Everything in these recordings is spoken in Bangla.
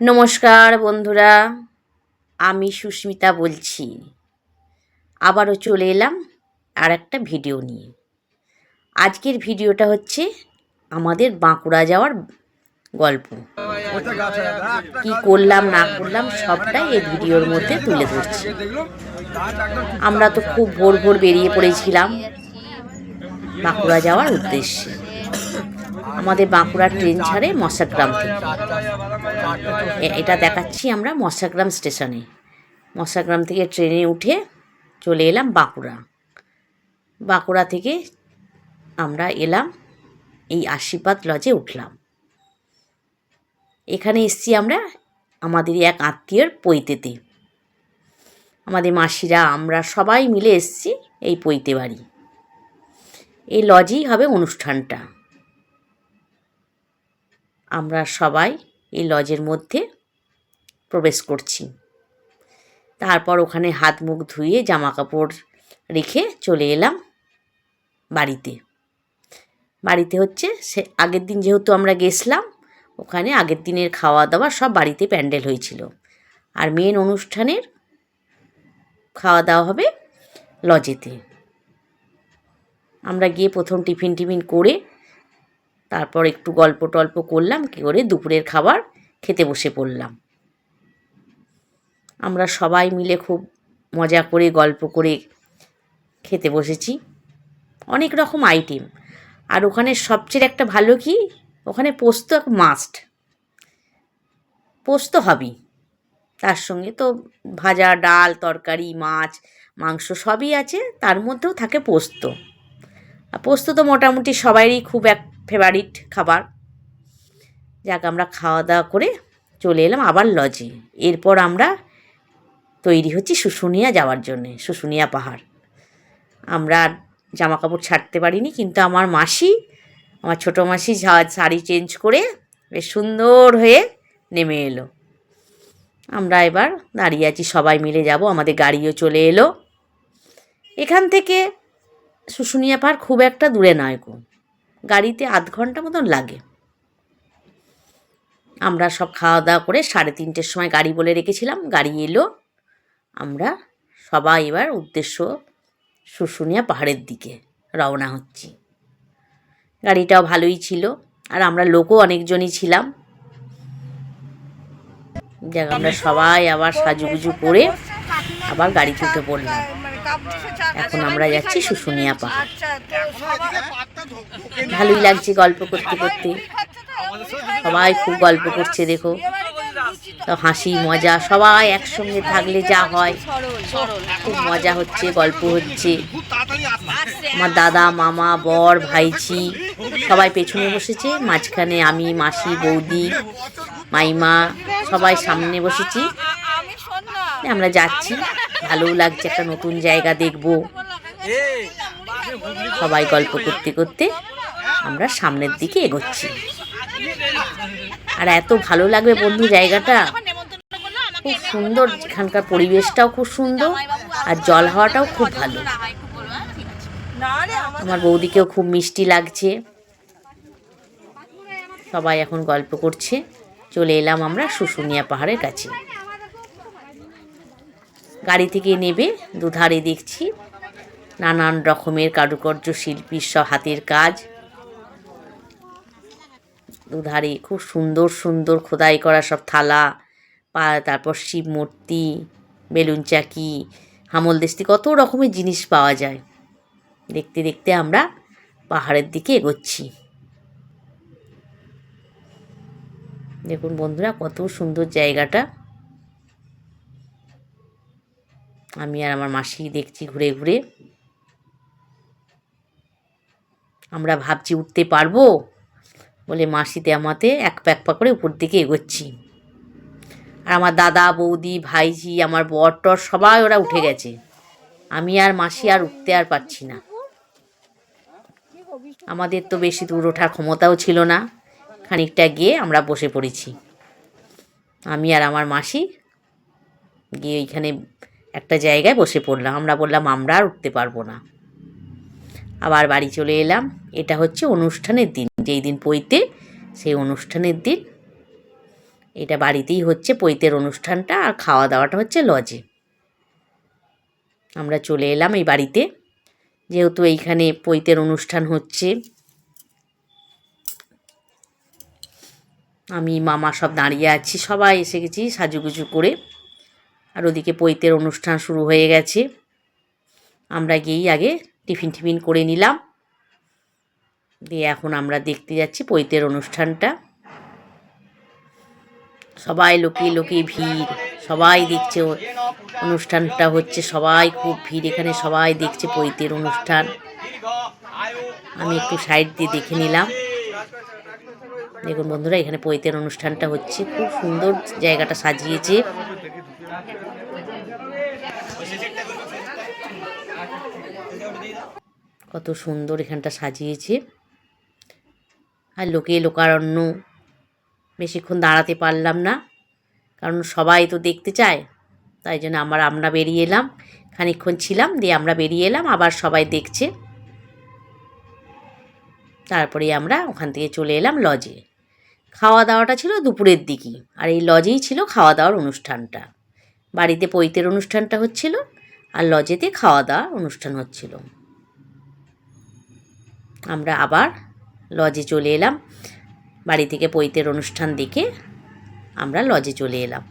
নমস্কার বন্ধুরা, আমি সুস্মিতা বলছি। আবারও চলে এলাম আর একটা ভিডিও নিয়ে। আজকের ভিডিওটা হচ্ছে আমাদের বাঁকুড়া যাওয়ার গল্প। কি করলাম, না করলাম, সবটাই এই ভিডিওর মধ্যে তুলে ধরছি। আমরা তো খুব ভোর ভোর বেরিয়ে পড়েছিলাম বাঁকুড়া যাওয়ার উদ্দেশ্যে। আমাদের বাঁকুড়া ট্রেন ছাড়ে মশাগ্রাম থেকে এটা দেখাচ্ছি আমরা মশাগ্রাম স্টেশনে। মশাগ্রাম থেকে ট্রেনে উঠে চলে এলাম বাঁকুড়া। বাঁকুড়া থেকে আমরা এলাম, এই আশীর্বাদ লজে উঠলাম। এখানে এসছি আমরা আমাদের এক আত্মীয়র পৈতেতে। আমাদের মাসিরা, আমরা সবাই মিলে এসছি এই পৈতে বাড়ি এই লজেই হবে অনুষ্ঠানটা। আমরা সবাই এই লজের মধ্যে প্রবেশ করছি। তারপর ওখানে হাত মুখ ধুয়ে জামা কাপড় রেখে চলে এলাম বাড়িতে। বাড়িতে হচ্ছে সে আগের দিন যেহেতু আমরা গেছিলাম, ওখানে আগের দিনের খাওয়া দাওয়া সব বাড়িতে প্যান্ডেল হয়েছিল। আর মেন অনুষ্ঠানের খাওয়া দাওয়া হবে লজেতে। আমরা গিয়ে প্রথম টিফিন টিফিন করে তারপর একটু গল্প টল্প করলাম, কী করে দুপুরের খাবার খেতে বসে পড়লাম। আমরা সবাই মিলে খুব মজা করে, গল্প করে খেতে বসেছি। অনেক রকম আইটেম আর ওখানে সবচেয়ে একটা ভালো কি, ওখানে পোস্ত এক মাস্ট পোস্ত হবেই। তার সঙ্গে তো ভাজা, ডাল, তরকারি, মাছ, মাংস সবই আছে, তার মধ্যেও থাকে পোস্ত। পোস্ত তো মোটামুটি সবারই খুব এক ফেভারিট খাবার। যাক, আমরা খাওয়া দাওয়া করে চলে এলাম আবার লজে এরপর আমরা তৈরি হচ্ছি শুশুনিয়া যাওয়ার জন্যে, শুশুনিয়া পাহাড়। আমরা জামা কাপড় ছাড়তে পারিনি, কিন্তু আমার মাসি, আমার ছোটো মাসি শাড়ি চেঞ্জ করে বেশ সুন্দর হয়ে নেমে এলো। আমরা এবার দাঁড়িয়ে আছি, সবাই মিলে যাব, আমাদের গাড়িও চলে এলো। এখান থেকে শুশুনিয়া পাহাড় খুব একটা দূরে নয় গো। গাড়িতে আধ ঘণ্টা মতন লাগে। আমরা সব খাওয়া দাওয়া করে সাড়ে তিনটের সময় গাড়ি বলে রেখেছিলাম, গাড়ি এলো। আমরা সবাই এবার উদ্দেশ্য শুশুনিয়া পাহাড়ের দিকে রওনা হচ্ছি। গাড়িটাও ভালোই ছিল, আর আমরা লোকও অনেকজনই ছিলাম। যাক, আমরা সবাই আবার সাজুগুজু করে আবার গাড়িতে উঠে পড়লাম এখন আমরা যাচ্ছি শুশুনিয়া পাহাড় ভালোই লাগছে গল্প করতে করতে। সবাই খুব গল্প করছে দেখো। তো হাসি মজা সবাই একসঙ্গে থাকলে যা হয়। খুব মজা হচ্ছে গল্প হচ্ছে। আমার দাদা মামা বর ভাইঝি সবাই পেছনে বসেছে। মাঝখানে আমি মাসি বৌদি মাইমা সবাই সামনে বসেছি। আমরা যাচ্ছি। ভালোও লাগছে, একটা নতুন জায়গা দেখব। সবাই গল্প করতে করতে আমরা সামনের দিকে এগোচ্ছি। আর এত ভালো লাগবে বন্ধু জায়গাটা। খুব সুন্দর, এখানকার পরিবেশটাও খুব সুন্দর, আর জল হাওয়াটাও খুব ভালো। আমার বৌদিকেও খুব মিষ্টি লাগছে। সবাই এখন গল্প করছে। চলে এলাম আমরা শুশুনিয়া পাহাড়ের কাছে। গাড়ি থেকে নেবে, দুধারে দেখছি নানান রকমের কারুকার্য শিল্পীর সব হাতের কাজ। দুধারে খুব সুন্দর সুন্দর খোদাই করা সব থালা, পা, তারপর শিব মূর্তি, বেলুন চাকি, হামল দেস্তি কত রকমের জিনিস পাওয়া যায়। দেখতে দেখতে আমরা পাহাড়ের দিকে এগোচ্ছি। দেখুন বন্ধুরা, কত সুন্দর জায়গাটা। আমি আর আমার মাসি দেখছি ঘুরে ঘুরে। আমরা ভাবছি উঠতে পারব বলে মাসিতে আমাতে এক পা এক পা করে উপর দিকে এগোচ্ছি। আর আমার দাদা, বৌদি, ভাইজি, আমার বর টর সবাই ওরা উঠে গেছে। আমি আর মাসি আর উঠতে আর পারছি না। আমাদের তো বেশি দূর ওঠার ক্ষমতাও ছিল না। খানিকটা গিয়ে আমরা বসে পড়েছি। আমি আর আমার মাসি গিয়ে ওইখানে একটা জায়গায় বসে পড়লাম। আমরা বললাম, আমরা আর উঠতে পারব না। আবার বাড়ি চলে এলাম। এটা হচ্ছে অনুষ্ঠানের দিন। যেই দিন পৈতে, সেই অনুষ্ঠানের দিন। এটা বাড়িতেই হচ্ছে পৈতের অনুষ্ঠানটা। আর খাওয়া দাওয়াটা হচ্ছে লজে। আমরা চলে এলাম এই বাড়িতে। যেহেতু এইখানে পৈতের অনুষ্ঠান হচ্ছে, আমি, মামা সব দাঁড়িয়ে আছি। সবাই এসে গেছি সাজুগুজু করে। আর ওদিকে পৈতের অনুষ্ঠান শুরু হয়ে গেছে। আমরা গিয়েই আগে টিফিন টিফিন করে নিলাম। দিয়ে এখন আমরা দেখতে যাচ্ছি পৈতের অনুষ্ঠানটা। সবাই লোকে লোকে ভিড়, সবাই দেখছে অনুষ্ঠানটা হচ্ছে, সবাই খুব ভিড় এখানে, সবাই দেখছে পৈতের অনুষ্ঠান। আমি একটু সাইড দিয়ে দেখে নিলাম। দেখুন বন্ধুরা, এখানে পৈতের অনুষ্ঠানটা হচ্ছে, খুব সুন্দর জায়গাটা সাজিয়েছে। কত সুন্দর এখানটা সাজিয়েছে। আর লোকে লোকারণ্য। বেশিক্ষণ দাঁড়াতে পারলাম না। কারণ সবাই তো দেখতে চায়। তাই জন্য আমার, আমরা বেরিয়ে এলাম। খানিকক্ষণ ছিলাম, দিয়ে আমরা বেরিয়ে এলাম, আবার সবাই দেখছে। তারপরে আমরা ওখান থেকে চলে এলাম লজে। খাওয়া দাওয়াটা ছিল দুপুরের দিকেই। আর এই লজেই ছিল খাওয়া দাওয়ার অনুষ্ঠানটা। বাড়িতে পৈতের অনুষ্ঠানটা হচ্ছিল, আর লজেতে খাওয়া দাওয়ার অনুষ্ঠান হচ্ছিল। আমরা আবার লজে চলে এলাম। বাড়ি থেকে পৈতের অনুষ্ঠান দেখে আমরা লজে চলে এলাম।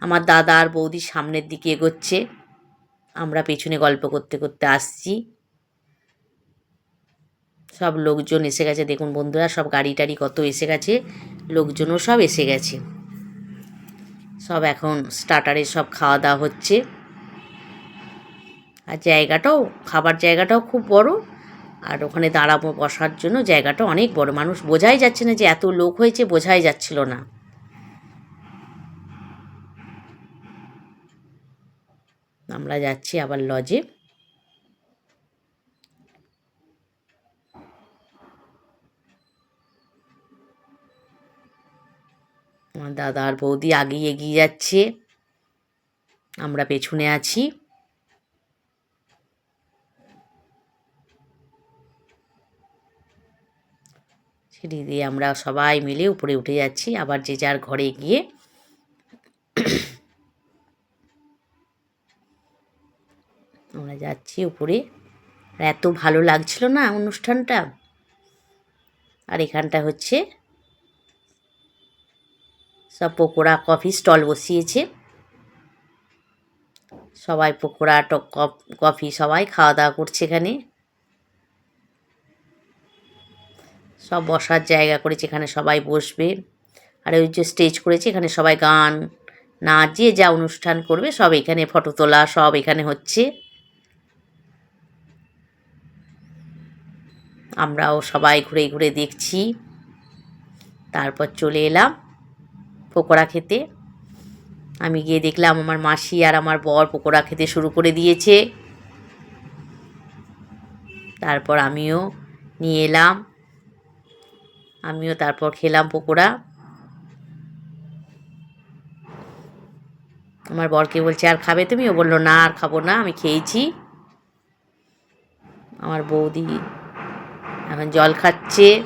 আমার দাদা আর বৌদি সামনের দিকে এগোচ্ছে। আমরা পেছনে গল্প করতে করতে আসছি। সব লোকজন এসে গেছে। দেখুন বন্ধুরা, সব গাড়ি টাড়ি কত এসে গেছে। লোকজনও সব এসে গেছে। সব এখন স্টার্টারে সব খাওয়া দাওয়া হচ্ছে। আর জায়গাটাও, খাবার জায়গাটাও খুব বড়। আর ওখানে দাঁড়াবো, বসার জন্য জায়গাটা অনেক বড়। মানুষ বোঝাই যাচ্ছে না যে এত লোক হয়েছে, বোঝাই যাচ্ছিল না। আমরা যাচ্ছি আবার লজে আমার দাদা আর বৌদি আগেই এগিয়ে যাচ্ছে। আমরা পেছনে আছি। সিঁড়ি দিয়ে আমরা সবাই মিলে উপরে উঠে যাচ্ছি। আবার যে যার ঘরে গিয়ে আমরা যাচ্ছি উপরে। এত ভালো লাগছিল না অনুষ্ঠানটা? আর এখানটা হচ্ছে সব পকোড়া কফি স্টল বসিয়েছে। সবাই পকোড়া কফি সবাই খাওয়া দাওয়া করছে এখানে। সব বসার জায়গা করেছে, এখানে সবাই বসবে। আর ওই যে স্টেজ করেছে, এখানে সবাই গান নাচ যে যা অনুষ্ঠান করবে, সব এখানে ফটো তোলা, সব এখানে হচ্ছে। আমরাও সবাই ঘুরে ঘুরে দেখছি। তারপর চলে এলাম পকোড়া খেতে। আমি গিয়ে দেখলাম আমার মাসি আর আমার বর পকোড়া খেতে শুরু করে দিয়েছে। তারপর আমিও নিয়ে এলাম। আমিও তারপর খেলাম পকোড়া। আমার বরকে বলছে, আর খাবে তুমি? ও বলল, না, আর খাব না, আমি খেয়েছি। আমার বৌদি এখন জল খাচ্ছে।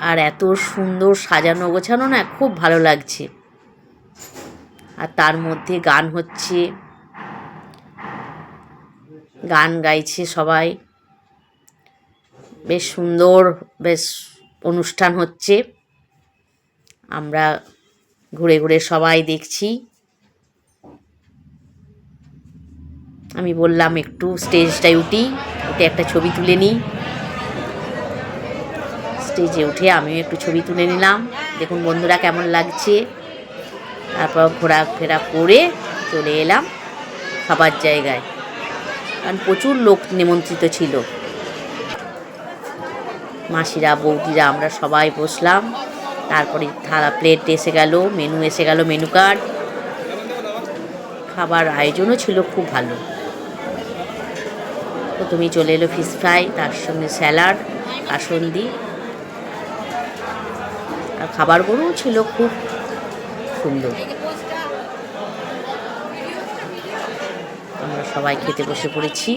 আর এত সুন্দর সাজানো গোছানো না, খুব ভালো লাগছে। আর তার মধ্যে গান হচ্ছে। গান গাইছে সবাই। বেশ সুন্দর, বেশ অনুষ্ঠান হচ্ছে। আমরা ঘুরে ঘুরে সবাই দেখছি। আমি বললাম একটু স্টেজটায় উঠি, উঠে একটা ছবি তুলে নিই। স্টেজে উঠে আমিও একটু ছবি তুলে নিলাম। দেখুন বন্ধুরা কেমন লাগছে। তারপর ঘোরাফেরা করে চলে এলাম খাবার জায়গায়। কারণ প্রচুর লোক নিমন্ত্রিত ছিল। মাসিরা, বৌদিরা, আমরা সবাই বসলাম। তারপরে থালা প্লেট এসে গেল মেনু এসে গেল মেনু কার্ড খাবার আয়োজনও ছিল খুব ভালো। প্রথমেই চলে এলো ফিশ ফ্রাই তার সঙ্গে স্যালাড কাসন্দি আর খাবারগুলোও ছিল খুব সুন্দর। আমরা সবাই খেতে বসে পড়েছি।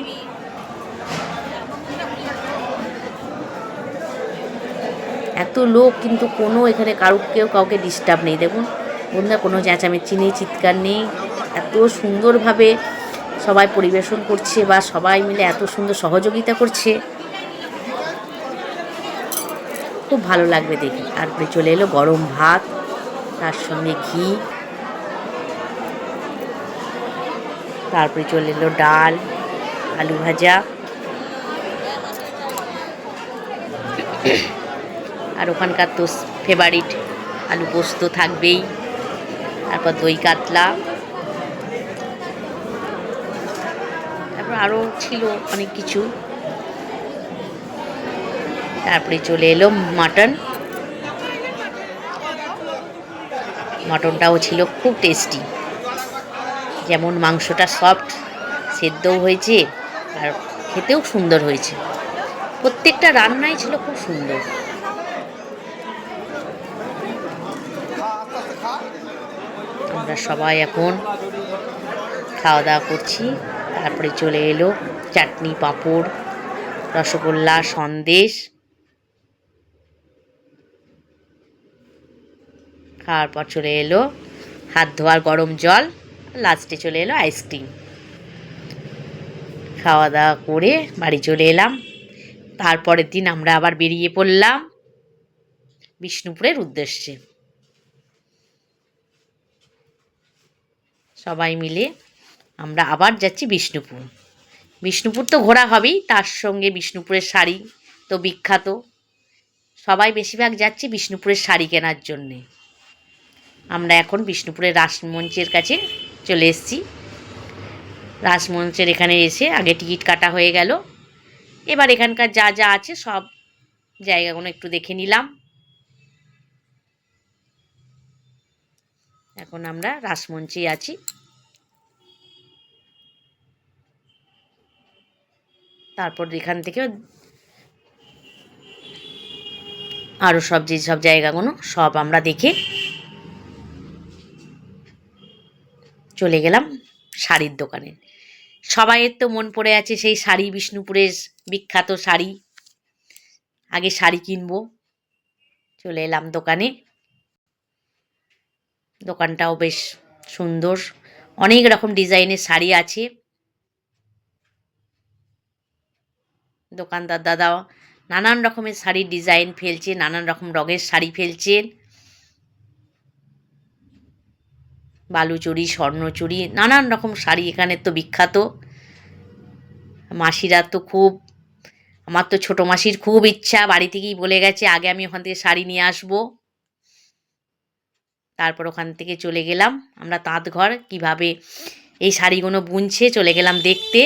এত লোক কিন্তু কোনো এখানে কারও কেউ কাউকে ডিস্টার্ব নেই। দেখুন, বন্ধুরা, কোনো চেঁচামেচি নেই, চিৎকার নেই। এত সুন্দরভাবে সবাই পরিবেশন করছে বা সবাই মিলে এত সুন্দর সহযোগিতা করছে। খুব ভালো লাগবে দেখে। তারপরে চলে এলো গরম ভাত, তার সঙ্গে ঘি। তারপরে চলে এলো ডাল, আলু ভাজা। আর ওখানকার তো ফেভারিট আলু পোস্ত থাকবেই। তারপর দই কাতলা। তারপর আরও ছিল অনেক কিছু। তারপরে চলে এলো মাটন। মটনটাও ছিল খুব টেস্টি যেমন মাংসটা সফট সেদ্ধও হয়েছে আর খেতেও সুন্দর হয়েছে। প্রত্যেকটা রান্নাই ছিল খুব সুন্দর। সবাই এখন খাওয়া দাওয়া করছি। তারপরে চলে এলো চাটনি, পাঁপড়, রসগোল্লা, সন্দেশ। খাওয়ার পর চলে এলো হাত ধোয়ার গরম জল, লাস্টে চলে এলো আইসক্রিম। খাওয়া দাওয়া করে বাড়ি চলে এলাম। তারপরের দিন আমরা আবার বেরিয়ে পড়লাম বিষ্ণুপুরের উদ্দেশ্যে। সবাই মিলে আমরা আবার যাচ্ছি বিষ্ণুপুর। বিষ্ণুপুর তো ঘোরা হবেই, তার সঙ্গে বিষ্ণুপুরের শাড়ি তো বিখ্যাত। সবাই বেশিরভাগ যাচ্ছি বিষ্ণুপুরের শাড়ি কেনার জন্যে। আমরা এখন বিষ্ণুপুরের রাসমঞ্চের কাছে চলে এসেছি। রাসমঞ্চের এখানে এসে আগে টিকিট কাটা হয়ে গেল। এবার এখানকার যা যা আছে সব জায়গাগুলো একটু দেখে নিলাম। এখন আমরা রাসমঞ্চেই আছি। তারপর এখান থেকে আরও সব যে সব জায়গাগুলো, সব আমরা দেখে চলে গেলাম শাড়ির দোকানে। সবাইয়ের তো মন পড়ে আছে সেই শাড়ি, বিষ্ণুপুরের বিখ্যাত শাড়ি। আগে শাড়ি কিনবো। চলে এলাম দোকানে। দোকানটাও বেশ সুন্দর। অনেক রকম ডিজাইনের শাড়ি আছে। দোকানদার দাদা নানান রকমের শাড়ির ডিজাইন ফেলছে, নানান রকম রঙের শাড়ি ফেলছেন বালুচুরি স্বর্ণচুরি নানান রকম শাড়ি এখানে তো বিখ্যাত। মাসিরা তো খুব, আমার তো ছোটো মাসির খুব ইচ্ছা, বাড়ি থেকেই বলে গেছে, আগে আমি ওখান থেকে শাড়ি নিয়ে আসব। তারপর ওখান থেকে চলে গেলাম, আমরা তাঁত ঘর কীভাবে এই শাড়িগুলো বুনছে, চলে গেলাম দেখতে।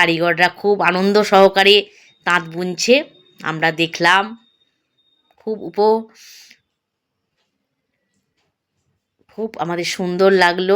কারিগররা খুব আনন্দ সহকারে তাঁত বুনছে। আমরা দেখলাম খুব উপ খুব আমাদের সুন্দর লাগল।